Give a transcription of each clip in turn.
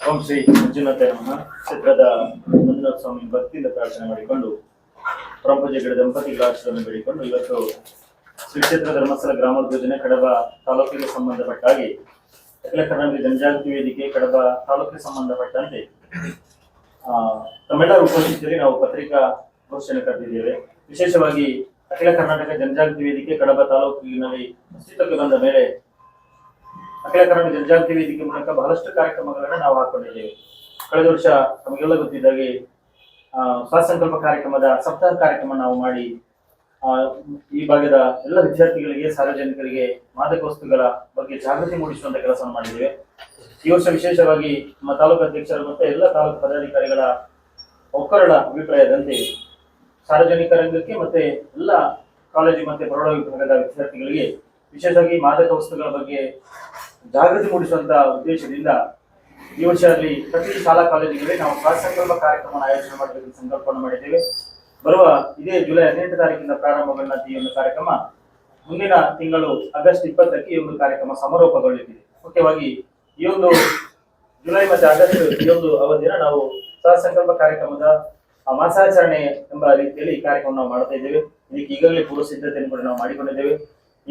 ಓಂ ಶ್ರೀ ಮಂಜುನಾಥ ನಮಃ ಚಿತ್ರದ ಮಂಜುನಾಥ ಸ್ವಾಮಿ ಭಕ್ತಿಯಿಂದ ಪ್ರಾರ್ಥನೆ ಮಾಡಿಕೊಂಡು ಪ್ರಪಂಚಗಳ ದಂಪತಿಗಳ ಆಶ್ರಮ ಬೇಡಿಕೊಂಡು ಇವತ್ತು ಶ್ರೀ ಕ್ಷೇತ್ರ ಧರ್ಮಸ್ಥಳ ಗ್ರಾಮೋದ್ಯೋಜನೆ ಯೋಜನೆ ಕಡಬ ತಾಲೂಕಿಗೆ ಸಂಬಂಧಪಟ್ಟ ಹಾಗೆ ಅಖಿಲ ಕರ್ನಾಟಕ ಜನಜಾಗೃತಿ ವೇದಿಕೆ ಕಡಬ ತಾಲೂಕಿಗೆ ಸಂಬಂಧಪಟ್ಟಂತೆ ತಮ್ಮೆಲ್ಲರ ಉಪಸ್ಥಿತಿಯಲ್ಲಿ ನಾವು ಪತ್ರಿಕಾ ಘೋಷಣೆ ಕರೆದಿದ್ದೇವೆ. ವಿಶೇಷವಾಗಿ ಅಖಿಲ ಕರ್ನಾಟಕ ಜನಜಾಗೃತಿ ವೇದಿಕೆ ಕಡಬ ತಾಲೂಕಿನಲ್ಲಿ ಅಸ್ತಿತ್ವಕ್ಕೆ ಬಂದ ಮೇಲೆ ಅಖಿಲ ಕರ್ನಾಟಕ ಜನಜಾಗೃತಿ ವೇದಿಕೆ ಮೂಲಕ ಬಹಳಷ್ಟು ಕಾರ್ಯಕ್ರಮಗಳನ್ನ ನಾವು ಹಾಕೊಂಡಿದ್ದೇವೆ. ಕಳೆದ ವರ್ಷ ನಮಗೆಲ್ಲ ಗೊತ್ತಿದ್ದಾಗೆ ಸ್ವಾಸಂಕಲ್ಪ ಕಾರ್ಯಕ್ರಮದ ಸಪ್ತಾಹ ಕಾರ್ಯಕ್ರಮ ನಾವು ಮಾಡಿ ಈ ಭಾಗದ ಎಲ್ಲ ವಿದ್ಯಾರ್ಥಿಗಳಿಗೆ, ಸಾರ್ವಜನಿಕರಿಗೆ ಮಾದಕ ವಸ್ತುಗಳ ಬಗ್ಗೆ ಜಾಗೃತಿ ಮೂಡಿಸುವಂತ ಕೆಲಸವನ್ನು ಮಾಡಿದ್ದೇವೆ. ಈ ವರ್ಷ ವಿಶೇಷವಾಗಿ ನಮ್ಮ ತಾಲೂಕು ಅಧ್ಯಕ್ಷರು ಮತ್ತು ಎಲ್ಲ ತಾಲೂಕು ಪದಾಧಿಕಾರಿಗಳ ಒಕ್ಕರಳ ಅಭಿಪ್ರಾಯದಂತೆ ಸಾರ್ವಜನಿಕ ರಂಗಕ್ಕೆ ಮತ್ತೆ ಎಲ್ಲ ಕಾಲೇಜು ಮತ್ತೆ ಪ್ರೌಢ ವಿಭಾಗದ ವಿದ್ಯಾರ್ಥಿಗಳಿಗೆ ವಿಶೇಷವಾಗಿ ಮಾದಕ ವಸ್ತುಗಳ ಬಗ್ಗೆ ಜಾಗೃತಿ ಮೂಡಿಸುವಂತ ಉದ್ದೇಶದಿಂದ ಈ ವರ್ಷದಲ್ಲಿ ಪ್ರತಿ ಶಾಲಾ ಕಾಲೇಜುಗಳಲ್ಲಿ ನಾವು ಸ್ವಾಸಂಕಲ್ಪ ಕಾರ್ಯಕ್ರಮ ಆಯೋಜನೆ ಮಾಡಬೇಕು ಸಂಕಲ್ಪವನ್ನು ಮಾಡಿದ್ದೇವೆ. ಬರುವ ಇದೇ ಜುಲೈ ಹದಿನೆಂಟು ತಾರೀಕಿಂದ ಪ್ರಾರಂಭಗೊಂಡ ಈ ಒಂದು ಕಾರ್ಯಕ್ರಮ ಮುಂದಿನ ತಿಂಗಳು ಆಗಸ್ಟ್ ಇಪ್ಪತ್ತಕ್ಕೆ ಈ ಒಂದು ಕಾರ್ಯಕ್ರಮ ಸಮಾರೋಪಗೊಳ್ಳಲಿದೆ. ಮುಖ್ಯವಾಗಿ ಈ ಒಂದು ಜುಲೈ ಮತ್ತು ಆಗಸ್ಟ್ ಈ ಒಂದು ಅವಧಿಯನ್ನು ನಾವು ಸಹಸಂಕಲ್ಪ ಕಾರ್ಯಕ್ರಮದ ಮಾಸಾಚರಣೆ ಎಂಬ ರೀತಿಯಲ್ಲಿ ಈ ಕಾರ್ಯಕ್ರಮ ನಾವು ಮಾಡ್ತಾ ಇದ್ದೇವೆ. ಇದಕ್ಕೆ ಈಗಾಗಲೇ ಪೂರ್ವ ಸಿದ್ಧತೆಯನ್ನು ಕೂಡ ನಾವು ಮಾಡಿಕೊಂಡಿದ್ದೇವೆ.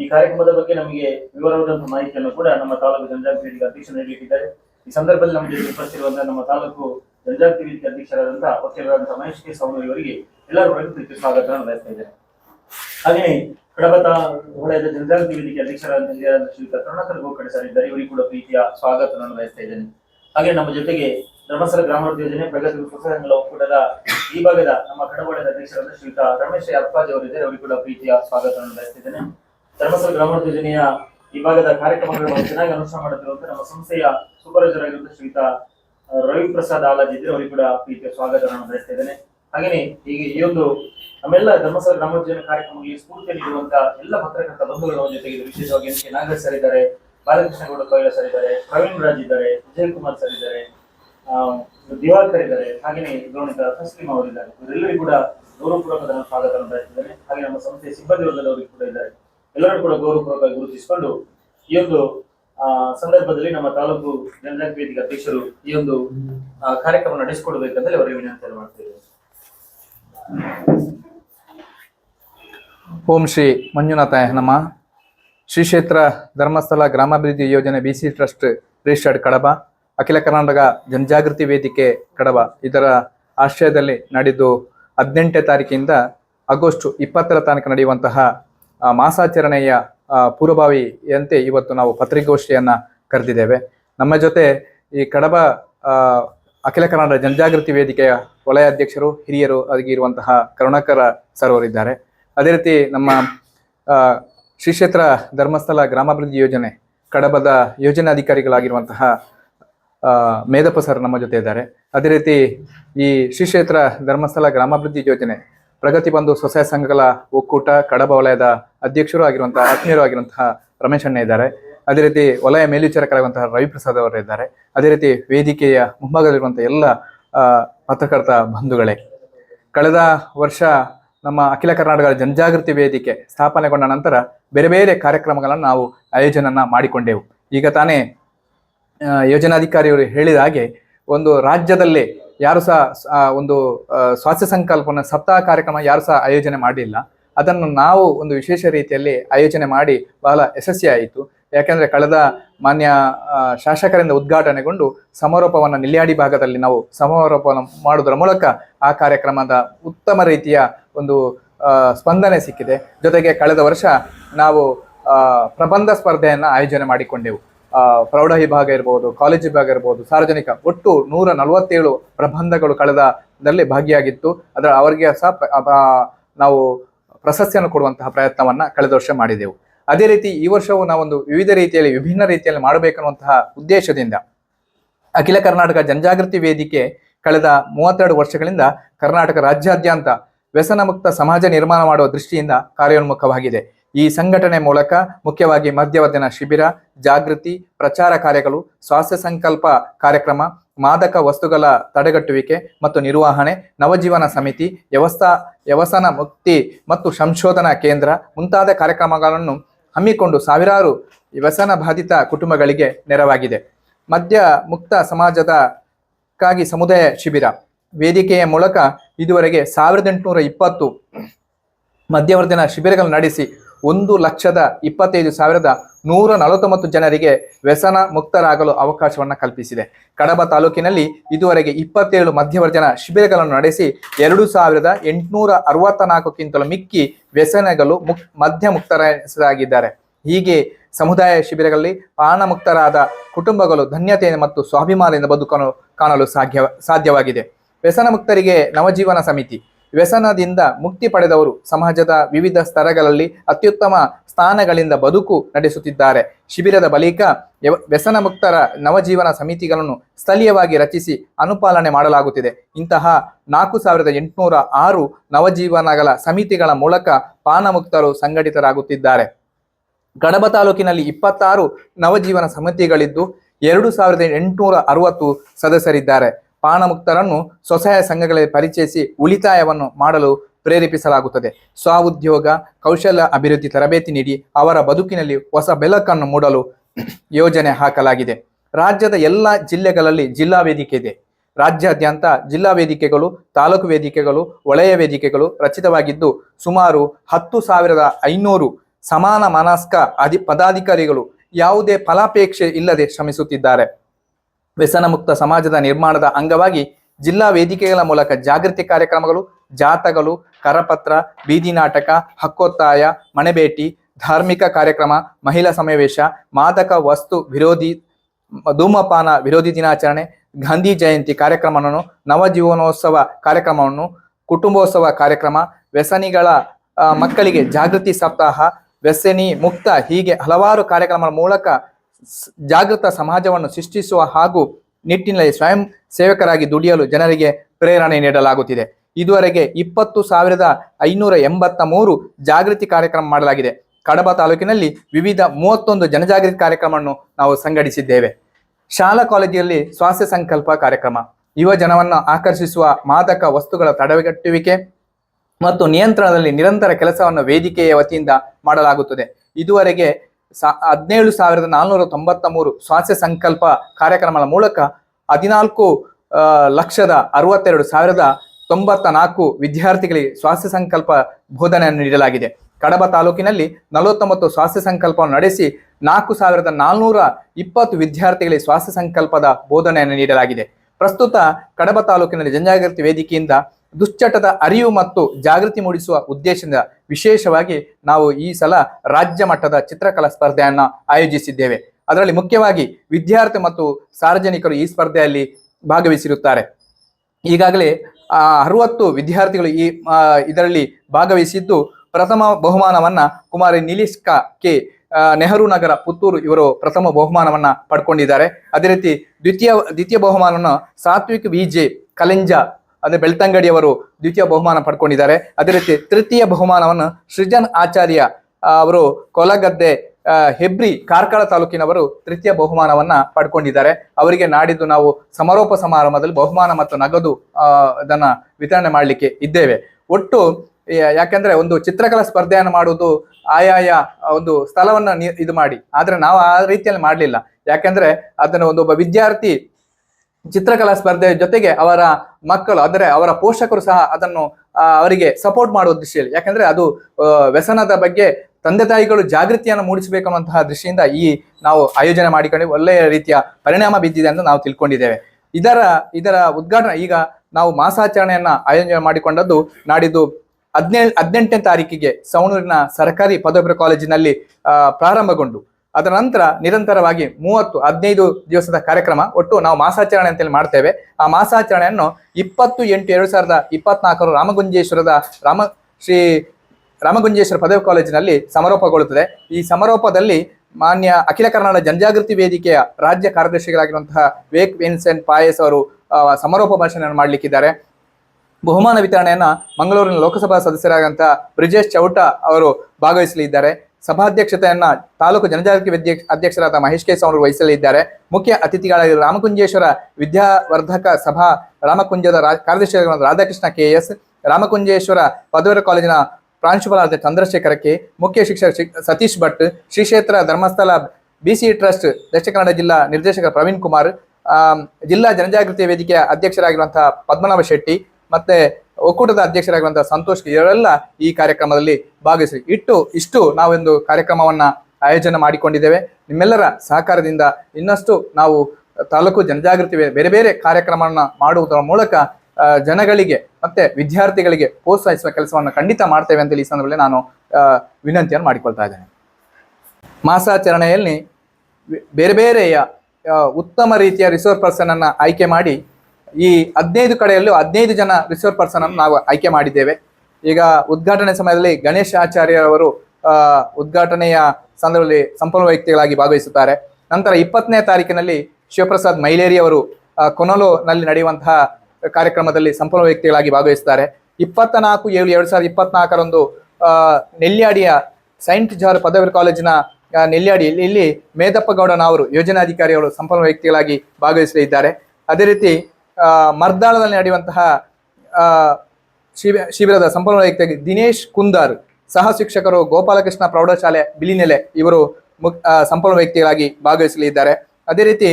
ಈ ಕಾರ್ಯಕ್ರಮದ ಬಗ್ಗೆ ನಮಗೆ ವಿವರವಾದಂತಹ ಮಾಹಿತಿಯನ್ನು ಕೂಡ ನಮ್ಮ ತಾಲೂಕು ಜನಜಾಗೃತಿ ವೇದಿಕೆ ಅಧ್ಯಕ್ಷರು ನೀಡಲಿಕ್ಕಿದ್ದಾರೆ. ಈ ಸಂದರ್ಭದಲ್ಲಿ ನಮ್ಮ ಜೊತೆ ಉಪಸ್ಥಿತಿರುವಂತಹ ನಮ್ಮ ತಾಲೂಕು ಜನಜಾಗೃತಿ ವೇದಿಕೆ ಅಧ್ಯಕ್ಷರಾದಂತಹ ವಕೀಲರಾದಂತಹ ಮಹೇಶ್ ಕೆ ಸ್ವಾಮಿ ಅವರಿಗೆ ಎಲ್ಲರೂ ಪ್ರೀತಿ ಸ್ವಾಗತವನ್ನು ಬಯಸ್ತಾ ಇದ್ದಾರೆ ಹಾಗೆಯೇ ಕಡಬತ ವಲಯದ ಜನಜಾಗೃತಿ ವೇದಿಕೆ ಅಧ್ಯಕ್ಷರಾದಂತಹ ಶ್ರೀಯುತ ಕರುಣಾಕರ್ ಗೋಕಡೆ ಸರ್ ಇದ್ದಾರೆ. ಇವರಿಗೆ ಕೂಡ ಪ್ರೀತಿಯ ಸ್ವಾಗತವನ್ನು ಬಯಸ್ತಾ ಇದ್ದೇನೆ. ಹಾಗೆ ನಮ್ಮ ಜೊತೆಗೆ ಧರ್ಮಸ್ಥಳ ಗ್ರಾಮಾಭಿವೃದ್ಧಿ ಯೋಜನೆ ಪ್ರಗತಿ ಹೊಸಂಗಳ ಒಕ್ಕೂಟದ ಈ ಭಾಗದ ನಮ್ಮ ಕಡಬಳದ ಅಧ್ಯಕ್ಷರಾದ ಶ್ರೀಯುತ ರಮೇಶ್ ಅಪ್ಪಾಜಿ ಅವರಿದ್ದಾರೆ. ಅವರಿಗೆ ಕೂಡ ಪ್ರೀತಿಯ ಸ್ವಾಗತವನ್ನು ಬಯಸ್ತಿದ್ದೇನೆ ಧರ್ಮಸ್ಥಳ ಗ್ರಾಮಾಭಿವೃದ್ಧಿ ಯೋಜನೆಯ ಈ ಭಾಗದ ಕಾರ್ಯಕ್ರಮಗಳನ್ನು ಚೆನ್ನಾಗಿ ಅನುಷ್ಠಾನ ಮಾಡುತ್ತಿರುವಂತಹ ನಮ್ಮ ಸಂಸ್ಥೆಯ ಸೂಪರ್ವೈಸರ್ ಆ, ರವಿ ಪ್ರಸಾದ್ ಆಲಾಜಿ ಇದ್ರೆ ಅವರಿಗೆ ಕೂಡ ಪ್ರೀತಿಯ ಸ್ವಾಗತವನ್ನು ಬಯಸ್ತಾ ಇದ್ದೇನೆ. ಹಾಗೇನೆ ಈಗ ಈ ಒಂದು ನಮ್ಮೆಲ್ಲ ಧರ್ಮಸ್ಥಳ ಗ್ರಾಮೋದ್ಯೋಜನ ಕಾರ್ಯಕ್ರಮಗಳಿಗೆ ಸ್ಫೂರ್ತಿ ನೀಡುವಂತಹ ಎಲ್ಲ ಪತ್ರಕರ್ತ ಬಂಧುಗಳ ಜೊತೆಗೆ ವಿಶೇಷವಾಗಿ ಎನ್ ಕೆ ನಾಗರಾಜ್ ಸರ್ ಇದ್ದಾರೆ ಬಾಲಕೃಷ್ಣ ಗೌಡ ಕೊಯ್ಲ ಸರ್ ಇದ್ದಾರೆ ಪ್ರವೀಣ್ ರಾಜ್ ಇದ್ದಾರೆ ವಿಜಯ್ ಕುಮಾರ್ ಸರ್ ಇದ್ದಾರೆ ದಿವಾಕರ್ ಇದ್ದಾರೆ. ಹಾಗೇನೆ ಗೌಣಿತ ತಸ್ಲಿಮ್ ಅವರು ಇದ್ದಾರೆ ಇವರೆಲ್ಲರಿಗೂ ಕೂಡ ಗೌರವಪೂರ್ವಕ ಸ್ವಾಗತವನ್ನು ಬಯಸಿದ್ದಾರೆ ಹಾಗೆ ನಮ್ಮ ಸಂಸ್ಥೆಯ ಸಿಬ್ಬಂದಿ ವರ್ಗದವರಿಗೆ ಕೂಡ ಇದ್ದಾರೆ. ಎಲ್ಲರೂ ಕೂಡ ಗೌರವಪೂರ್ವಕವಾಗಿ ಗುರುತಿಸಿಕೊಂಡು ಈ ಒಂದು ಸಂದರ್ಭದಲ್ಲಿ ನಮ್ಮ ತಾಲೂಕು ಜನಜಾಗೃತಿ ವೇದಿಕೆ ಅಧ್ಯಕ್ಷರು ಈ ಒಂದು ಕಾರ್ಯಕ್ರಮ ನಡೆಸಿಕೊಡ್ಬೇಕಂದ್ರೆ ಅವರಿಗೆ ಮಾಡ್ತೇವೆ ಓಂ ಶ್ರೀ ಮಂಜುನಾಥ ನಮ. ಶ್ರೀ ಕ್ಷೇತ್ರ ಧರ್ಮಸ್ಥಳ ಗ್ರಾಮಾಭಿವೃದ್ಧಿ ಯೋಜನೆ B C trust registered Kadaba, ಅಖಿಲ ಕರ್ನಾಟಕ ಜನಜಾಗೃತಿ ವೇದಿಕೆ ಕಡಬ ಇದರ ಆಶ್ರಯದಲ್ಲಿ ನಡೆದು ಹದಿನೆಂಟನೇ ತಾರೀಕಿಂದ ಆಗಸ್ಟ್ ಇಪ್ಪತ್ತರ ತನಕ ನಡೆಯುವಂತಹ ಮಾಸಾಚರಣೆಯ ಪೂರ್ವಭಾವಿಯಂತೆ ಇವತ್ತು ನಾವು ಪತ್ರಿಕೋಷ್ಠಿಯನ್ನ ಕರೆದಿದ್ದೇವೆ. ನಮ್ಮ ಜೊತೆ ಈ ಕಡಬ ಅಖಿಲ ಕನ್ನಡ ಜನಜಾಗೃತಿ ವೇದಿಕೆಯ ವಲಯ ಅಧ್ಯಕ್ಷರು, ಹಿರಿಯರು ಆಗಿರುವಂತಹ ಕರುಣಾಕರ ಸರ್ ಅವರಿದ್ದಾರೆ. ಅದೇ ರೀತಿ ನಮ್ಮ ಶ್ರೀ ಕ್ಷೇತ್ರ ಧರ್ಮಸ್ಥಳ ಗ್ರಾಮಾಭಿವೃದ್ಧಿ ಯೋಜನೆ, ಕಡಬದ ಯೋಜನಾ ಅಧಿಕಾರಿಗಳಾಗಿರುವಂತಹ ಮೇಧಪ್ಪ ಸರ್ ನಮ್ಮ ಜೊತೆ ಇದ್ದಾರೆ. ಅದೇ ರೀತಿ ಈ ಶ್ರೀ ಕ್ಷೇತ್ರ ಧರ್ಮಸ್ಥಳ ಗ್ರಾಮಾಭಿವೃದ್ಧಿ ಯೋಜನೆ ಪ್ರಗತಿ ಬಂಧು ಸ್ವಸಹಾಯ ಸಂಘಗಳ ಒಕ್ಕೂಟ, ಕಡಬ ವಲಯದ ಅಧ್ಯಕ್ಷರು ಆಗಿರುವಂತಹ, ಆತ್ಮೀಯರು ಆಗಿರುವಂತಹ ರಮೇಶ್ ಅಣ್ಣ ಇದ್ದಾರೆ. ಅದೇ ರೀತಿ ವಲಯ ಮೇಲ್ವಿಚಾರಕರಾಗಿರುವಂತಹ ರವಿಪ್ರಸಾದ್ ಅವರು ಇದ್ದಾರೆ. ಅದೇ ರೀತಿ ವೇದಿಕೆಯ ಮುಂಭಾಗದಲ್ಲಿರುವಂತಹ ಎಲ್ಲ ಪತ್ರಕರ್ತ ಬಂಧುಗಳೇ. ಕಳೆದ ವರ್ಷ ನಮ್ಮ ಅಖಿಲ ಕರ್ನಾಟಕ ಜನಜಾಗೃತಿ ವೇದಿಕೆ ಸ್ಥಾಪನೆಗೊಂಡ ನಂತರ ಬೇರೆ ಬೇರೆ ಕಾರ್ಯಕ್ರಮಗಳನ್ನು ನಾವು ಆಯೋಜನೆಯನ್ನ ಮಾಡಿಕೊಂಡೆವು. ಈಗ ತಾನೇ ಯೋಜನಾಧಿಕಾರಿಯವರು ಹೇಳಿದ ಹಾಗೆ ಒಂದು ರಾಜ್ಯದಲ್ಲಿ ಯಾರು ಸಹ ಒಂದು ಸ್ವಾಸ್ಥ್ಯ ಸಂಕಲ್ಪನ ಸಪ್ತಾಹ ಕಾರ್ಯಕ್ರಮ ಯಾರು ಸಹ ಆಯೋಜನೆ ಮಾಡಲಿಲ್ಲ ಅದನ್ನು ನಾವು ಒಂದು ವಿಶೇಷ ರೀತಿಯಲ್ಲಿ ಆಯೋಜನೆ ಮಾಡಿ ಬಹಳ ಯಶಸ್ವಿ ಆಯಿತು. ಯಾಕೆಂದ್ರೆ ಕಳೆದ ಮಾನ್ಯ ಶಾಸಕರಿಂದ ಉದ್ಘಾಟನೆಗೊಂಡು ಸಮಾರೋಪವನ್ನು ನಿಲ್ಯಾಡಿ ಭಾಗದಲ್ಲಿ ನಾವು ಸಮಾರೋಪವನ್ನು ಮಾಡುವುದರ ಮೂಲಕ ಆ ಕಾರ್ಯಕ್ರಮದ ಉತ್ತಮ ರೀತಿಯ ಒಂದು ಸ್ಪಂದನೆ ಸಿಕ್ಕಿದೆ. ಜೊತೆಗೆ ಕಳೆದ ವರ್ಷ ನಾವು ಪ್ರಬಂಧ ಸ್ಪರ್ಧೆಯನ್ನು ಆಯೋಜನೆ ಮಾಡಿಕೊಂಡೆವು. ಪ್ರೌಢ ವಿಭಾಗ ಇರ್ಬೋದು ಕಾಲೇಜ್ ವಿಭಾಗ ಇರ್ಬೋದು, ಸಾರ್ವಜನಿಕ ಒಟ್ಟು ನೂರ ನಲವತ್ತೇಳು ಪ್ರಬಂಧಗಳು ಕಳೆದದಲ್ಲಿ ಭಾಗಿಯಾಗಿತ್ತು. ಅದರ ಅವರಿಗೆ ಸಹ ನಾವು ಪ್ರಶಸ್ತಿಯನ್ನು ಕೊಡುವಂತಹ ಪ್ರಯತ್ನವನ್ನ ಕಳೆದ ವರ್ಷ ಮಾಡಿದೆವು. ಅದೇ ರೀತಿ ಈ ವರ್ಷವು ನಾವೊಂದು ವಿವಿಧ ರೀತಿಯಲ್ಲಿ, ವಿಭಿನ್ನ ರೀತಿಯಲ್ಲಿ ಮಾಡಬೇಕನ್ನುವಂತಹ ಉದ್ದೇಶದಿಂದ ಅಖಿಲ ಕರ್ನಾಟಕ ಜನಜಾಗೃತಿ ವೇದಿಕೆ ಕಳೆದ ಮೂವತ್ತೆರಡು ವರ್ಷಗಳಿಂದ ಕರ್ನಾಟಕ ರಾಜ್ಯಾದ್ಯಂತ ವ್ಯಸನ ಮುಕ್ತ ಸಮಾಜ ನಿರ್ಮಾಣ ಮಾಡುವ ದೃಷ್ಟಿಯಿಂದ ಕಾರ್ಯೋನ್ಮುಖವಾಗಿದೆ. ಈ ಸಂಘಟನೆ ಮೂಲಕ ಮುಖ್ಯವಾಗಿ ಮಧ್ಯವರ್ಜನ ಶಿಬಿರ, ಜಾಗೃತಿ, ಪ್ರಚಾರ ಕಾರ್ಯಗಳು ಸ್ವಾಸ್ಥ್ಯ ಸಂಕಲ್ಪ ಕಾರ್ಯಕ್ರಮ, ಮಾದಕ ವಸ್ತುಗಳ ತಡೆಗಟ್ಟುವಿಕೆ ಮತ್ತು ನಿರ್ವಹಣೆ, ನವಜೀವನ ಸಮಿತಿ, ವ್ಯವಸ್ಥಾ, ವ್ಯವಸನ ಮುಕ್ತಿ ಮತ್ತು ಸಂಶೋಧನಾ ಕೇಂದ್ರ ಮುಂತಾದ ಕಾರ್ಯಕ್ರಮಗಳನ್ನು ಹಮ್ಮಿಕೊಂಡು ಸಾವಿರಾರು ವ್ಯಸನ ಬಾಧಿತ ಕುಟುಂಬಗಳಿಗೆ ನೆರವಾಗಿದೆ. ಮದ್ಯ ಮುಕ್ತ ಸಮಾಜದಕ್ಕಾಗಿ ಸಮುದಾಯ ಶಿಬಿರ ವೇದಿಕೆಯ ಮೂಲಕ ಇದುವರೆಗೆ ಸಾವಿರದ ಎಂಟುನೂರ ಇಪ್ಪತ್ತು ಮಧ್ಯವರ್ಧನ ಶಿಬಿರಗಳನ್ನು ನಡೆಸಿ ಒಂದು ಲಕ್ಷದ ಇಪ್ಪತ್ತೈದು ಸಾವಿರದ ನೂರ ನಲವತ್ತೊಂಬತ್ತು ಜನರಿಗೆ ವ್ಯಸನ ಮುಕ್ತರಾಗಲು ಅವಕಾಶವನ್ನು ಕಲ್ಪಿಸಿದೆ. ಕಡಬ ತಾಲೂಕಿನಲ್ಲಿ ಇದುವರೆಗೆ ಇಪ್ಪತ್ತೇಳು ಮಧ್ಯವರ್ಜನ ಶಿಬಿರಗಳನ್ನು ನಡೆಸಿ ಎರಡು ಸಾವಿರದ ಎಂಟುನೂರ ಅರವತ್ತ ನಾಲ್ಕಕ್ಕಿಂತಲೂ ಮಿಕ್ಕಿ ವ್ಯಸನಗಳು ಮುಕ್ ಮಧ್ಯ ಮುಕ್ತರಾಗಿದ್ದಾರೆ. ಹೀಗೆ ಸಮುದಾಯ ಶಿಬಿರಗಳಲ್ಲಿ ಪ್ರಾಣಮುಕ್ತರಾದ ಕುಟುಂಬಗಳು ಧನ್ಯತೆ ಮತ್ತು ಸ್ವಾಭಿಮಾನದಿಂದ ಬದುಕನ್ನು ಕಾಣಲು ಸಾಧ್ಯ, ಸಾಧ್ಯವಾಗಿದೆ. ವ್ಯಸನ ಮುಕ್ತರಿಗೆ ನವಜೀವನ ಸಮಿತಿ ವ್ಯಸನದಿಂದ ಮುಕ್ತಿ ಪಡೆದವರು ಸಮಾಜದ ವಿವಿಧ ಸ್ತರಗಳಲ್ಲಿ ಅತ್ಯುತ್ತಮ ಸ್ಥಾನಗಳಿಂದ ಬದುಕು ನಡೆಸುತ್ತಿದ್ದಾರೆ. ಶಿಬಿರದ ಬಳಿಕ ವ್ಯಸನ ಮುಕ್ತರ ನವಜೀವನ ಸಮಿತಿಗಳನ್ನು ಸ್ಥಳೀಯವಾಗಿ ರಚಿಸಿ ಅನುಪಾಲನೆ ಮಾಡಲಾಗುತ್ತಿದೆ. ಇಂತಹ ನಾಲ್ಕು ಸಾವಿರದ ಎಂಟುನೂರ ಆರು ನವಜೀವನಗಳ ಸಮಿತಿಗಳ ಮೂಲಕ ಪಾನಮುಕ್ತರು ಸಂಘಟಿತರಾಗುತ್ತಿದ್ದಾರೆ. ಕಡಬ ತಾಲೂಕಿನಲ್ಲಿ ಇಪ್ಪತ್ತಾರು ನವಜೀವನ ಸಮಿತಿಗಳಿದ್ದು, ಎರಡು ಸಾವಿರದ ಎಂಟುನೂರ ಅರವತ್ತು ಸದಸ್ಯರಿದ್ದಾರೆ. ಪಾನಮುಕ್ತರನ್ನು ಸ್ವಸಹಾಯ ಸಂಘಗಳಲ್ಲಿ ಪರಿಚಯಿಸಿ ಉಳಿತಾಯವನ್ನು ಮಾಡಲು ಪ್ರೇರೇಪಿಸಲಾಗುತ್ತದೆ. ಸ್ವಉದ್ಯೋಗ, ಕೌಶಲ್ಯ ಅಭಿವೃದ್ಧಿ ತರಬೇತಿ ನೀಡಿ ಅವರ ಬದುಕಿನಲ್ಲಿ ಹೊಸ ಬೆಳಕನ್ನು ಮೂಡಲು ಯೋಜನೆ ಹಾಕಲಾಗಿದೆ. ರಾಜ್ಯದ ಎಲ್ಲ ಜಿಲ್ಲೆಗಳಲ್ಲಿ ಜಿಲ್ಲಾ ವೇದಿಕೆ ಇದೆ. ರಾಜ್ಯಾದ್ಯಂತ ಜಿಲ್ಲಾ ವೇದಿಕೆಗಳು, ತಾಲೂಕು ವೇದಿಕೆಗಳು, ವಲಯ ವೇದಿಕೆಗಳು ರಚಿತವಾಗಿದ್ದು, ಸುಮಾರು ಹತ್ತು ಸಾವಿರದ ಐನೂರು ಸಮಾನ ಮನಸ್ಕ ಅಧಿ ಪದಾಧಿಕಾರಿಗಳು ಯಾವುದೇ ಫಲಾಪೇಕ್ಷೆ ಇಲ್ಲದೆ ಶ್ರಮಿಸುತ್ತಿದ್ದಾರೆ. ವ್ಯಸನ ಮುಕ್ತ ಸಮಾಜದ ನಿರ್ಮಾಣದ ಅಂಗವಾಗಿ ಜಿಲ್ಲಾ ವೇದಿಕೆಗಳ ಮೂಲಕ ಜಾಗೃತಿ ಕಾರ್ಯಕ್ರಮಗಳು, ಜಾಥಗಳು, ಕರಪತ್ರ, ಬೀದಿ ನಾಟಕ, ಹಕ್ಕೊತ್ತಾಯ ಮನೆಭೇಟಿ ಧಾರ್ಮಿಕ ಕಾರ್ಯಕ್ರಮ, ಮಹಿಳಾ ಸಮಾವೇಶ, ಮಾದಕ ವಸ್ತು ವಿರೋಧಿ, ಧೂಮಪಾನ ವಿರೋಧಿ ದಿನಾಚರಣೆ, ಗಾಂಧಿ ಜಯಂತಿ ಕಾರ್ಯಕ್ರಮವನ್ನು, ನವಜೀವನೋತ್ಸವ ಕಾರ್ಯಕ್ರಮವನ್ನು, ಕುಟುಂಬೋತ್ಸವ ಕಾರ್ಯಕ್ರಮ, ವ್ಯಸನಿಗಳ ಮಕ್ಕಳಿಗೆ ಜಾಗೃತಿ ಸಪ್ತಾಹ, ವ್ಯಸನಿ ಮುಕ್ತ ಹೀಗೆ ಹಲವಾರು ಕಾರ್ಯಕ್ರಮಗಳ ಮೂಲಕ ಜಾಗೃತ ಸಮಾಜವನ್ನು ಸೃಷ್ಟಿಸುವ ಹಾಗೂ ನಿಟ್ಟಿನಲ್ಲಿ ಸ್ವಯಂ ಸೇವಕರಾಗಿ ದುಡಿಯಲು ಜನರಿಗೆ ಪ್ರೇರಣೆ ನೀಡಲಾಗುತ್ತಿದೆ. ಇದುವರೆಗೆ ಇಪ್ಪತ್ತು ಸಾವಿರದ ಐನೂರ ಎಂಬತ್ತ ಮೂರು ಜಾಗೃತಿ ಕಾರ್ಯಕ್ರಮ ಮಾಡಲಾಗಿದೆ. ಕಡಬ ತಾಲೂಕಿನಲ್ಲಿ ವಿವಿಧ ಮೂವತ್ತೊಂದು ಜನಜಾಗೃತಿ ಕಾರ್ಯಕ್ರಮವನ್ನು ನಾವು ಸಂಘಟಿಸಿದ್ದೇವೆ. ಶಾಲಾ ಕಾಲೇಜಿನಲ್ಲಿ ಸ್ವಾಸ್ಥ್ಯ ಸಂಕಲ್ಪ ಕಾರ್ಯಕ್ರಮ. ಯುವ ಜನವನ್ನು ಆಕರ್ಷಿಸುವ ಮಾದಕ ವಸ್ತುಗಳ ತಡೆಗಟ್ಟುವಿಕೆ ಮತ್ತು ನಿಯಂತ್ರಣದಲ್ಲಿ ನಿರಂತರ ಕೆಲಸವನ್ನು ವೇದಿಕೆಯ ವತಿಯಿಂದ ಮಾಡಲಾಗುತ್ತದೆ. ಇದುವರೆಗೆ ಸಾ, ಹದಿನೇಳು ಸಾವಿರದ ನಾಲ್ನೂರ ತೊಂಬತ್ತ ಮೂರು ಸ್ವಾಸ್ಥ್ಯ ಸಂಕಲ್ಪ ಕಾರ್ಯಕ್ರಮಗಳ ಮೂಲಕ ಹದಿನಾಲ್ಕು ಲಕ್ಷದ ಅರವತ್ತೆರಡು ಸಾವಿರದ ತೊಂಬತ್ತ ನಾಲ್ಕು ವಿದ್ಯಾರ್ಥಿಗಳಿಗೆ ಸ್ವಾಸ್ಥ್ಯ ಸಂಕಲ್ಪ ಬೋಧನೆಯನ್ನು ನೀಡಲಾಗಿದೆ. ಕಡಬ ತಾಲೂಕಿನಲ್ಲಿ ನಲವತ್ತೊಂಬತ್ತು ಸ್ವಾಸ್ಥ್ಯ ಸಂಕಲ್ಪವನ್ನು ನಡೆಸಿ ನಾಲ್ಕು ಸಾವಿರದ ನಾಲ್ನೂರ ಇಪ್ಪತ್ತು ವಿದ್ಯಾರ್ಥಿಗಳಿಗೆ ಸ್ವಾಸ್ಥ್ಯ ಸಂಕಲ್ಪದ ಬೋಧನೆಯನ್ನು ನೀಡಲಾಗಿದೆ. ಪ್ರಸ್ತುತ ಕಡಬ ತಾಲೂಕಿನಲ್ಲಿ ಜನಜಾಗೃತಿ ವೇದಿಕೆಯಿಂದ ದುಶ್ಚಟದ ಅರಿವು ಮತ್ತು ಜಾಗೃತಿ ಮೂಡಿಸುವ ಉದ್ದೇಶದಿಂದ ವಿಶೇಷವಾಗಿ ನಾವು ಈ ಸಲ ರಾಜ್ಯ ಮಟ್ಟದ ಚಿತ್ರಕಲಾ ಸ್ಪರ್ಧೆಯನ್ನು ಆಯೋಜಿಸಿದ್ದೇವೆ. ಅದರಲ್ಲಿ ಮುಖ್ಯವಾಗಿ ವಿದ್ಯಾರ್ಥಿ ಮತ್ತು ಸಾರ್ವಜನಿಕರು ಈ ಸ್ಪರ್ಧೆಯಲ್ಲಿ ಭಾಗವಹಿಸಿರುತ್ತಾರೆ. ಈಗಾಗಲೇ ಅರವತ್ತು ವಿದ್ಯಾರ್ಥಿಗಳು ಈ ಇದರಲ್ಲಿ ಭಾಗವಹಿಸಿದ್ದು ಪ್ರಥಮ ಬಹುಮಾನವನ್ನ ಕುಮಾರಿ ನಿಲಿಸ್ಕಾ ಕೆ ನೆಹರು ನಗರ ಪುತ್ತೂರು ಇವರು ಪ್ರಥಮ ಬಹುಮಾನವನ್ನ ಪಡ್ಕೊಂಡಿದ್ದಾರೆ. ಅದೇ ರೀತಿ ದ್ವಿತೀಯ ದ್ವಿತೀಯ ಬಹುಮಾನವನ್ನು ಸಾತ್ವಿಕ್ ವಿಜೆ ಕಲೆಂಜ ಅದೇ ಬೆಳ್ತಂಗಡಿಯವರು ದ್ವಿತೀಯ ಬಹುಮಾನ ಪಡ್ಕೊಂಡಿದ್ದಾರೆ. ಅದೇ ರೀತಿ ತೃತೀಯ ಬಹುಮಾನವನ್ನು ಸೃಜನ್ ಆಚಾರ್ಯ ಅವರು ಕೊಲಗದ್ದೆ ಹೆಬ್ರಿ, ಕಾರ್ಕಳ ತಾಲೂಕಿನವರು ತೃತೀಯ ಬಹುಮಾನವನ್ನ ಪಡ್ಕೊಂಡಿದ್ದಾರೆ. ಅವರಿಗೆ ನಾಡಿದ್ದು ನಾವು ಸಮಾರೋಪ ಸಮಾರಂಭದಲ್ಲಿ ಬಹುಮಾನ ಮತ್ತು ನಗದು ಅದನ್ನ ವಿತರಣೆ ಮಾಡಲಿಕ್ಕೆ ಇದ್ದೇವೆ. ಒಟ್ಟು ಯಾಕೆಂದ್ರೆ ಒಂದು ಚಿತ್ರಕಲಾ ಸ್ಪರ್ಧೆಯನ್ನು ಮಾಡುವುದು ಆಯಾಯ ಒಂದು ಸ್ಥಳವನ್ನ ಇದು ಮಾಡಿ. ಆದ್ರೆ ನಾವು ಆ ರೀತಿಯಲ್ಲಿ ಮಾಡಲಿಲ್ಲ. ಯಾಕೆಂದ್ರೆ ಅದನ್ನು ಒಂದು ಒಬ್ಬ ವಿದ್ಯಾರ್ಥಿ ಚಿತ್ರಕಲಾ ಸ್ಪರ್ಧೆ ಜೊತೆಗೆ ಅವರ ಮಕ್ಕಳು, ಅಂದರೆ ಅವರ ಪೋಷಕರು ಸಹ ಅದನ್ನು ಅವರಿಗೆ ಸಪೋರ್ಟ್ ಮಾಡುವ ದೃಷ್ಟಿಯಲ್ಲಿ. ಯಾಕಂದ್ರೆ ಅದು ವ್ಯಸನದ ಬಗ್ಗೆ ತಂದೆ ತಾಯಿಗಳು ಜಾಗೃತಿಯನ್ನು ಮೂಡಿಸಬೇಕನ್ನುವಂತಹ ದೃಷ್ಟಿಯಿಂದ ಈ ನಾವು ಆಯೋಜನೆ ಮಾಡಿಕೊಂಡು ಒಳ್ಳೆಯ ರೀತಿಯ ಪರಿಣಾಮ ಬಿದ್ದಿದೆ ಎಂದು ನಾವು ತಿಳ್ಕೊಂಡಿದ್ದೇವೆ. ಇದರ ಇದರ ಉದ್ಘಾಟನೆ ಈಗ ನಾವು ಮಾಸಾಚರಣೆಯನ್ನ ಆಯೋಜನೆ ಮಾಡಿಕೊಂಡದ್ದು ನಾಡಿದ್ದು ಹದಿನೇಳು ಹದಿನೆಂಟನೇ ತಾರೀಕಿಗೆ ಸವಣೂರಿನ ಸರ್ಕಾರಿ ಪದವಿ ಕಾಲೇಜಿನಲ್ಲಿ ಪ್ರಾರಂಭಗೊಂಡು. ಅದರ ನಂತರ ನಿರಂತರವಾಗಿ ಮೂವತ್ತು, ಹದಿನೈದು ದಿವಸದ ಕಾರ್ಯಕ್ರಮ ಒಟ್ಟು ನಾವು ಮಾಸಾಚರಣೆ ಅಂತೇಳಿ ಮಾಡ್ತೇವೆ. ಆ ಮಾಸಾಚರಣೆಯನ್ನು ಇಪ್ಪತ್ತು ಎಂಟು ಎರಡು ಸಾವಿರದ ಇಪ್ಪತ್ನಾಲ್ಕರು ರಾಮಗುಂಜೇಶ್ವರದ ರಾಮ, ಶ್ರೀ ರಾಮಗುಂಜೇಶ್ವರ ಪದವಿ ಕಾಲೇಜಿನಲ್ಲಿ ಸಮಾರೋಪಗೊಳ್ಳುತ್ತದೆ. ಈ ಸಮಾರೋಪದಲ್ಲಿ ಮಾನ್ಯ ಅಖಿಲ ಕರ್ನಾಟಕ ಜನಜಾಗೃತಿ ವೇದಿಕೆಯ ರಾಜ್ಯ ಕಾರ್ಯದರ್ಶಿಗಳಾಗಿರುವಂತಹ ವೇಕ್ ವಿನ್ಸೆಂಟ್ ಪಾಯಸ್ ಅವರು ಸಮಾರೋಪ ಭಾಷಣ ಮಾಡಲಿಕ್ಕಿದ್ದಾರೆ. ಬಹುಮಾನ ವಿತರಣೆಯನ್ನು ಮಂಗಳೂರಿನ ಲೋಕಸಭಾ ಸದಸ್ಯರಾದಂತಹ ಬ್ರಿಜೇಶ್ ಚೌಟ ಅವರು ಭಾಗವಹಿಸಲಿದ್ದಾರೆ. ಸಭಾಧ್ಯಕ್ಷತೆಯನ್ನ ತಾಲೂಕು ಜನಜಾಗೃತಿ ಅಧ್ಯಕ್ಷ ಅಧ್ಯಕ್ಷರಾದ ಮಹೇಶ್ ಕೆ ಅವರು ವಹಿಸಲಿದ್ದಾರೆ ಮುಖ್ಯ ಅತಿಥಿಗಳಾಗಿ ರಾಮಕುಂಜೇಶ್ವರ ವಿದ್ಯಾವರ್ಧಕ ಸಭಾ, ರಾಮಕುಂಜದ ಕಾರ್ಯದರ್ಶಿಯಾಗಿರುವ ರಾಧಾಕೃಷ್ಣ ಕೆ ಎಸ್, ರಾಮಕುಂಜೇಶ್ವರ ಪದವಿ ಕಾಲೇಜಿನ ಪ್ರಾಂಶುಪಾಲರಾದ ಚಂದ್ರಶೇಖರ ಕೆ ಮುಖ್ಯ ಶಿಕ್ಷಕ ಸತೀಶ್ ಭಟ್ ಶ್ರೀ ಕ್ಷೇತ್ರ ಧರ್ಮಸ್ಥಳ ಬಿಸಿ ಟ್ರಸ್ಟ್ ದಕ್ಷಿಣ ಕನ್ನಡ ಜಿಲ್ಲಾ ನಿರ್ದೇಶಕ ಪ್ರವೀಣ್ ಕುಮಾರ್ ಜಿಲ್ಲಾ ಜನಜಾಗೃತಿ ವೇದಿಕೆಯ ಅಧ್ಯಕ್ಷರಾಗಿರುವಂತಹ ಪದ್ಮನಾಭ ಶೆಟ್ಟಿ, ಮತ್ತೆ ಒಕ್ಕೂಟದ ಅಧ್ಯಕ್ಷರಾಗಿರುವಂತಹ ಸಂತೋಷ್ ಇವರೆಲ್ಲ ಈ ಕಾರ್ಯಕ್ರಮದಲ್ಲಿ ಭಾಗವಹಿಸಿ ಇಟ್ಟು, ಇಷ್ಟು ನಾವೊಂದು ಕಾರ್ಯಕ್ರಮವನ್ನ ಆಯೋಜನೆ ಮಾಡಿಕೊಂಡಿದ್ದೇವೆ. ನಿಮ್ಮೆಲ್ಲರ ಸಹಕಾರದಿಂದ ಇನ್ನಷ್ಟು ನಾವು ತಾಲೂಕು ಜನಜಾಗೃತಿ ಬೇರೆ ಬೇರೆ ಕಾರ್ಯಕ್ರಮವನ್ನು ಮಾಡುವುದರ ಮೂಲಕ ಜನಗಳಿಗೆ ಮತ್ತೆ ವಿದ್ಯಾರ್ಥಿಗಳಿಗೆ ಪ್ರೋತ್ಸಾಹಿಸುವ ಕೆಲಸವನ್ನು ಖಂಡಿತ ಮಾಡ್ತೇವೆ ಅಂತ ಈ ಸಂದರ್ಭದಲ್ಲಿ ನಾನು ವಿನಂತಿಯನ್ನು ಮಾಡಿಕೊಳ್ತಾ ಇದ್ದೇನೆ. ಮಾಸಾಚರಣೆಯಲ್ಲಿ ಬೇರೆ ಬೇರೆಯ ಉತ್ತಮ ರೀತಿಯ ರಿಸೋರ್ಸ್ ಪರ್ಸನ್ ಅನ್ನು ಆಯ್ಕೆ ಮಾಡಿ ಈ ಹದಿನೈದು ಕಡೆಯಲ್ಲೂ ಹದಿನೈದು ಜನ ರಿಸರ್ವ್ ಪರ್ಸನ್ ಅನ್ನು ನಾವು ಆಯ್ಕೆ ಮಾಡಿದ್ದೇವೆ. ಈಗ ಉದ್ಘಾಟನೆ ಸಮಯದಲ್ಲಿ ಗಣೇಶ್ ಆಚಾರ್ಯ ಅವರು ಉದ್ಘಾಟನೆಯ ಸಂದರ್ಭದಲ್ಲಿ ಸಂಪೂರ್ಣ ವ್ಯಕ್ತಿಗಳಾಗಿ ಭಾಗವಹಿಸುತ್ತಾರೆ. ನಂತರ ಇಪ್ಪತ್ತನೇ ತಾರೀಕಿನಲ್ಲಿ ಶಿವಪ್ರಸಾದ್ ಮೈಲೇರಿ ಅವರು ಆ, ಕೊನಲುನಲ್ಲಿ ನಡೆಯುವಂತಹ ಕಾರ್ಯಕ್ರಮದಲ್ಲಿ ಸಂಪೂರ್ಣ ವ್ಯಕ್ತಿಗಳಾಗಿ ಭಾಗವಹಿಸುತ್ತಾರೆ. ಇಪ್ಪತ್ತ ನಾಲ್ಕು ಏಳು ಎರಡು ಸಾವಿರದ ಇಪ್ಪತ್ನಾಲ್ಕರಂದು ನೆಲ್ಯಾಡಿಯ ಸೈಂಟ್ ಜಾರ್ ಪದವಿ ಕಾಲೇಜಿನ ನೆಲ್ಯಾಡಿಯಲ್ಲಿ ನೆಲ್ಯಾಡಿ ಇಲ್ಲಿ ಮೇದಪ್ಪ ಯೋಜನಾಧಿಕಾರಿಯವರು ಯೋಜನಾಧಿಕಾರಿ ಅವರು ಸಂಪೂರ್ಣ ವ್ಯಕ್ತಿಗಳಾಗಿ ಭಾಗವಹಿಸಲಿದ್ದಾರೆ. ಅದೇ ರೀತಿ ಮರ್ದಾಳದಲ್ಲಿ ನಡೆಯುವಂತಹ ಶಿಬಿ, ಶಿಬಿರದ ಸಂಪನ್ಮೂಲ ವ್ಯಕ್ತಿಯಾಗಿ ದಿನೇಶ್ ಕುಂದಾರ್, ಸಹ ಶಿಕ್ಷಕರು ಗೋಪಾಲಕೃಷ್ಣ ಪ್ರೌಢಶಾಲೆ ಬಿಲಿನೆಲೆ ಇವರು ಸಂಪೂರ್ಣ ವ್ಯಕ್ತಿಗಳಾಗಿ ಭಾಗವಹಿಸಲಿದ್ದಾರೆ. ಅದೇ ರೀತಿ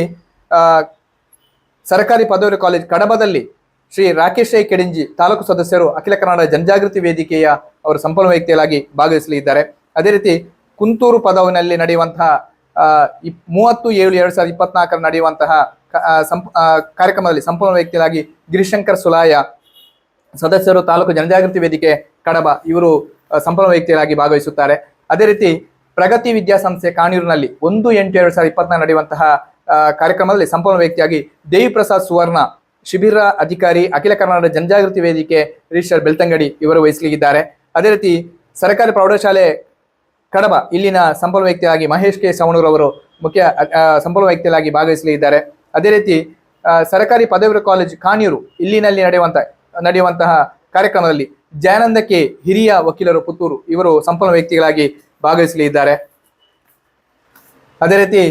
ಸರ್ಕಾರಿ ಪದವಿ ಕಾಲೇಜ್ ಕಡಬದಲ್ಲಿ ಶ್ರೀ ರಾಕೇಶ್ ಐ ಕೆಡಿಂಜಿ ತಾಲೂಕು ಸದಸ್ಯರು ಅಖಿಲ ಕನ್ನಡ ಜನಜಾಗೃತಿ ವೇದಿಕೆಯ ಅವರು ಸಂಪನ್ಮೂಲ ವ್ಯಕ್ತಿಗಳಾಗಿ ಭಾಗವಹಿಸಲಿದ್ದಾರೆ. ಅದೇ ರೀತಿ, ಕುಂತೂರು ಪದವಿನಲ್ಲಿ ನಡೆಯುವಂತಹ ಮೂವತ್ತು ಏಳು ಎರಡು ಸಾವಿರದ ಇಪ್ಪತ್ನಾಲ್ಕರ ನಡೆಯುವಂತಹ ಕಾರ್ಯಕ್ರಮದಲ್ಲಿ ಸಂಪೂರ್ಣ ವ್ಯಕ್ತಿಯಾಗಿ ಗಿರಿಶಂಕರ್ ಸುಲಾಯ, ಸದಸ್ಯರು ತಾಲೂಕು ಜನಜಾಗೃತಿ ವೇದಿಕೆ, ಕಡಬ ಇವರು ಸಂಪೂರ್ಣ ವ್ಯಕ್ತಿಗಳಾಗಿ ಭಾಗವಹಿಸುತ್ತಾರೆ. ಅದೇ ರೀತಿ ಪ್ರಗತಿ ವಿದ್ಯಾಸಂಸ್ಥೆ ಕಾಣೂರಿನಲ್ಲಿ ಒಂದು ಎಂಟು ಎರಡು ಸಾವಿರದ ಇಪ್ಪತ್ನಾಲ್ಕು ನಡೆಯುವಂತಹ ಕಾರ್ಯಕ್ರಮದಲ್ಲಿ ಸಂಪೂರ್ಣ ವ್ಯಕ್ತಿಯಾಗಿ ದೇವಿ ಪ್ರಸಾದ್ ಸುವರ್ಣ, ಶಿಬಿರ ಅಧಿಕಾರಿ ಅಖಿಲ ಕರ್ನಾಟಕ ಜನಜಾಗೃತಿ ವೇದಿಕೆ ರಿಜಿಸ್ಟರ್ ಬೆಳ್ತಂಗಡಿ ಇವರು ವಹಿಸಲಿದ್ದಾರೆ. ಅದೇ ರೀತಿ ಸರ್ಕಾರಿ ಪ್ರೌಢಶಾಲೆ ಕಡಬ ಇಲ್ಲಿನ ಸಂಪೂರ್ಣ ವ್ಯಕ್ತಿಯಾಗಿ ಮಹೇಶ್ ಕೆ. ಸವಣೂರ್ ಅವರು ಮುಖ್ಯ ಸಂಪೂರ್ಣ ವ್ಯಕ್ತಿಯಾಗಿ ಭಾಗವಹಿಸಲಿದ್ದಾರೆ. ಅದೇ ರೀತಿ ಸರ್ಕಾರಿ ಪದವಿ ಕಾಲೇಜ್ ಕಾಣಿಯೂರು ಇಲ್ಲಿನಲ್ಲಿ ನಡೆಯುವಂತ, ನಡೆಯುವಂತಹ ಕಾರ್ಯಕ್ರಮದಲ್ಲಿ ಜಯಾನಂದ ಕೆ ಹಿರಿಯ ವಕೀಲರು ಪುತ್ತೂರು ಇವರು ಸಂಪನ್ನ ವ್ಯಕ್ತಿಗಳಾಗಿ ಭಾಗವಹಿಸಲಿದ್ದಾರೆ. ಅದೇ ರೀತಿ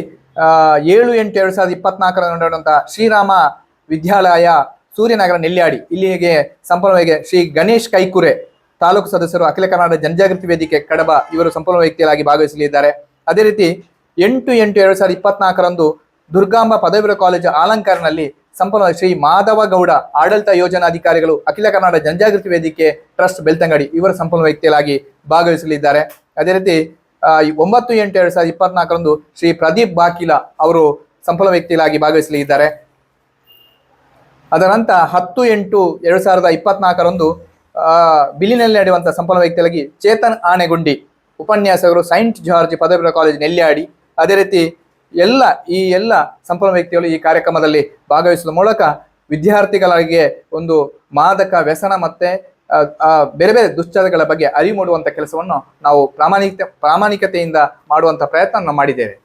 ಏಳು ಎಂಟು ಎರಡು ಸಾವಿರದ ಇಪ್ಪತ್ನಾಲ್ಕರ ನಡೆಯುವಂತಹ ಶ್ರೀರಾಮ ವಿದ್ಯಾಲಯ ಸೂರ್ಯನಗರ ನೆಲ್ಯಾಡಿ ಇಲ್ಲಿಗೆ ಸಂಪನ್ನವಾಗಿ ಶ್ರೀ ಗಣೇಶ್ ಕೈಕುರೆ ತಾಲೂಕು ಸದಸ್ಯರು ಅಖಿಲ ಕರ್ನಾಟಕ ಜನಜಾಗೃತಿ ವೇದಿಕೆ ಕಡಬ ಇವರು ಸಂಪನ್ನ ವ್ಯಕ್ತಿಗಳಾಗಿ ಭಾಗವಹಿಸಲಿದ್ದಾರೆ. ಅದೇ ರೀತಿ, ಎಂಟು ಎಂಟು ಎರಡು ಸಾವಿರದ ಇಪ್ಪತ್ನಾಲ್ಕರಂದು ದುರ್ಗಾಂಬ ಪದವಿ ಕಾಲೇಜು ಆಲಂಕಾರ್ನಲ್ಲಿ ಸಂಪನ್ನ ಶ್ರೀ ಮಾಧವ ಗೌಡ ಆಡಳಿತ ಯೋಜನಾಧಿಕಾರಿಗಳು ಅಖಿಲ ಕರ್ನಾಟಕ ಜನಜಾಗೃತಿ ವೇದಿಕೆ ಟ್ರಸ್ಟ್ ಬೆಳ್ತಂಗಡಿ ಇವರ ಸಂಪನ್ನ ವ್ಯಕ್ತಿಗಳಾಗಿ ಭಾಗವಹಿಸಲಿದ್ದಾರೆ. ಅದೇ ರೀತಿ ಒಂಬತ್ತು ಎಂಟು ಎರಡು ಸಾವಿರದ ಇಪ್ಪತ್ನಾಲ್ಕರಂದು ಶ್ರೀ ಪ್ರದೀಪ್ ಬಾಕಿಲ ಅವರು ಸಂಪಲ ವ್ಯಕ್ತಿಗಳಾಗಿ ಭಾಗವಹಿಸಲಿದ್ದಾರೆ. ಅದರಂತ ಹತ್ತು ಎಂಟು ಎರಡು ಸಾವಿರದ ಇಪ್ಪತ್ನಾಲ್ಕರಂದು ಬಿಲಿನಲ್ಲಿ ನಡೆಯುವಂತಹ ಸಂಪನ್ನ ವ್ಯಕ್ತಿಗಳಾಗಿ ಚೇತನ್ ಆನೆಗುಂಡಿ ಉಪನ್ಯಾಸಕರು ಸೈಂಟ್ ಜಾರ್ಜ್ ಪದವಿ ಕಾಲೇಜ್ ನೆಲ್ಯಾಡಿ ಅದೇ ರೀತಿ ಎಲ್ಲ, ಈ ಎಲ್ಲ ಸಂಪೂರ್ಣ ವ್ಯಕ್ತಿಗಳು ಈ ಕಾರ್ಯಕ್ರಮದಲ್ಲಿ ಭಾಗವಹಿಸುವ ಮೂಲಕ ವಿದ್ಯಾರ್ಥಿಗಳಿಗೆ ಒಂದು ಮಾದಕ ವ್ಯಸನ ಮತ್ತೆ ಬೇರೆ ಬೇರೆ ದುಶ್ಚಟಗಳ ಬಗ್ಗೆ ಅರಿವು ಮೂಡುವಂತ ಕೆಲಸವನ್ನು ನಾವು ಪ್ರಾಮಾಣಿಕ, ಪ್ರಾಮಾಣಿಕತೆಯಿಂದ ಮಾಡುವಂತ ಪ್ರಯತ್ನ ಮಾಡಿದ್ದೇವೆ.